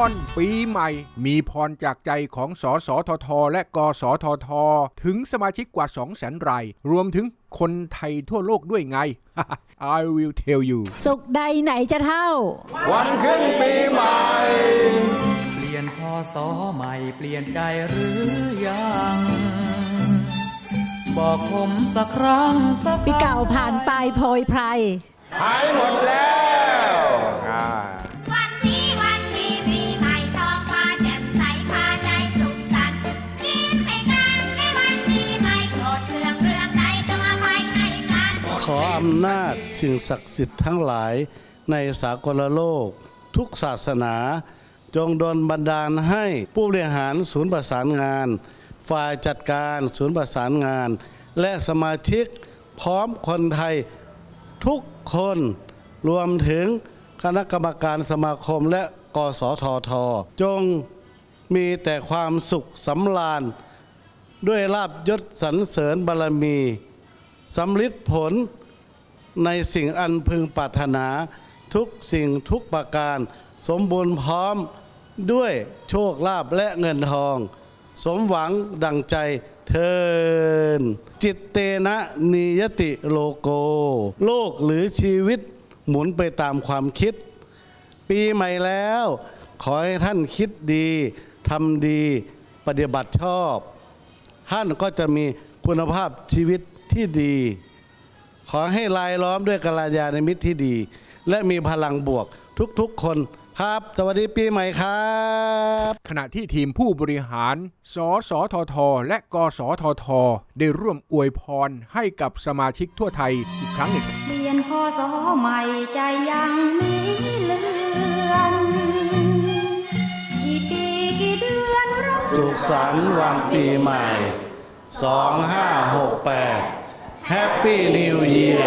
อนปีใหม่ มีพรจากใจของสสทท และกสทท ถึงสมาชิกกว่า 2 0 0แสนราย รวมถึงคนไทยทั่วโลกด้วยไง I will tell you สุขใดไหนจะเท่า วันขึ้นปีใหม่ เปลี่ยนพศใหม่เปลี่ยนใจหรือยังบอกผมสักครั้งสักปีเก่าผ่านไปโพยไพรหายหมดแล้ว ออำนาจสิ่งศักดิ์สิทธิ์ทั้งหลายในสากลโลก ทุกศาสนา จงดลบันดาลให้ผู้บริหารศูนย์ประสานงาน ฝ่ายจัดการศูนย์ประสานงาน และสมาชิกพร้อมคนไทยทุกคนรวมถึงคณะกรรมการสมาคมและกสทท จงมีแต่ความสุขสำราญด้วยลาบยศสรรเสริญบารมีสำลิดผล ในสิ่งอันพึงปรารถนา ทุกสิ่งทุกประการ สมบูรณ์พร้อมด้วยโชคลาภและเงินทอง สมหวังดังใจเทิน จิตเตนะนิยติโลโก โลกหรือชีวิตหมุนไปตามความคิด ปีใหม่แล้ว ขอให้ท่านคิดดีทำดีปฏิบัติชอบ ท่านก็จะมีคุณภาพชีวิตที่ดี ขอให้ลายล้อมด้วยกัลยาณมิตรที่ดี และมีพลังบวกทุกๆคนครับ สวัสดีปีใหม่ครับ ขณะที่ทีมผู้บริหาร สสทท และกสทท ได้ร่วมอวยพรให้กับสมาชิกทั่วไทยอีกครั้งหนึ่งเปลี่ยนพศใหม่ใจยังมีเลือนกี่ปีกี่เดือนเราสุขสันต์วันปีใหม่ 2568 Happy New Year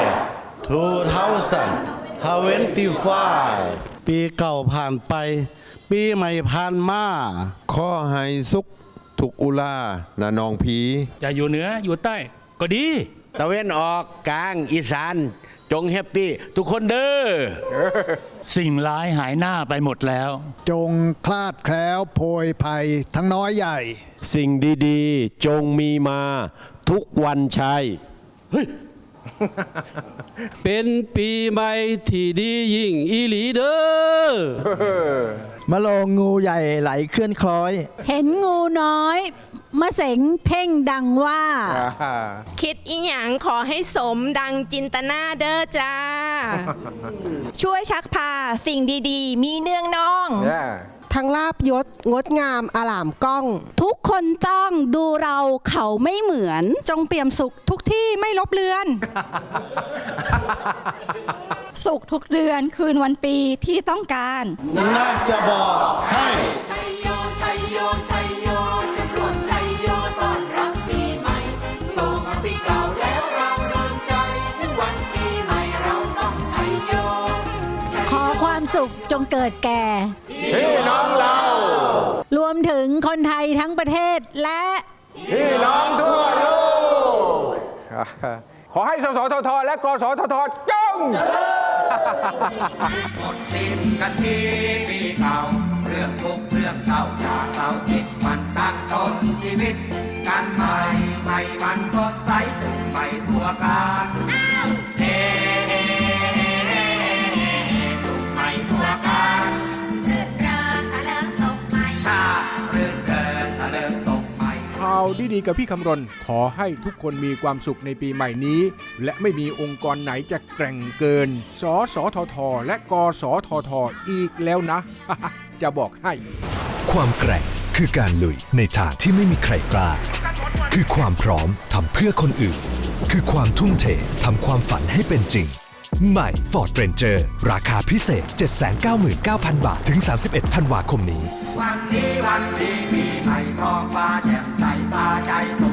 2025 ปีเก่าผ่านไป ปีใหม่ผ่านมาข้อให้สุขถูกอุลานะนองผีจะอยู่เหนืออยู่ใต้ ก็ดี ตะเวนออกกลางอีสาน จงแฮปปี้ทุกคนเด้อ สิ่งร้ายหายหน้าไปหมดแล้ว จงคลาดแคล้วโพยภัยทั้งน้อยใหญ่ สิ่งดีๆ จงมีมาทุกวันชัย เป็นปีใหม่ที่ดียิ่งอีหลีเด้อมะโลงงูใหญ่ไหลเคลื่อนคล้อย เห็นงูน้อยมะเสงเพ่งดังว่า คิดอีหยังขอให้สมดังจินตนาเด้อจ้า ช่วยชักพาสิ่งดีๆ มีเนื่องน้อง ทั้งลาบยศงดงามอลามก้อง ทุกคนจ้องดูเราเขาไม่เหมือน จงเปี่ยมสุขทุกที่ไม่ลบเลือน สุขทุกเดือนคืนวันปีที่ต้องการ น่าจะบอกให้ ความสุขจงเกิดแก่ พี่น้องเรา รวมถึงคนไทยทั้งประเทศและ พี่น้องทั่วโลกขอให้สสททและกสททจงสิ้นกันทีปีเก่าเรื่องทุกข์เรื่องเศร้าจากเราจิตมันตั้งต้นชีวิต กันใหม่ใหม่มันสดใสสู่ใหม่ทั่วการ ข่าวดีๆกับพี่คำรณ ขอให้ทุกคนมีความสุขในปีใหม่นี้ และไม่มีองค์กรไหนจะแกร่งเกิน สสทท และกสทท อีกแล้วนะ จะบอกให้ ความแกร่งคือการลุยในทางที่ไม่มีใครกล้า คือความพร้อมทำเพื่อคนอื่น คือความทุ่มเททำความฝันให้เป็นจริง ใหม่ Ford Ranger ราคาพิเศษ 799,000 บาท ถึง 31 ธันวาคมนี้ วันนี้วันดีปีใหม่ท้องฟ้าแจ่มใส ตาใจสุข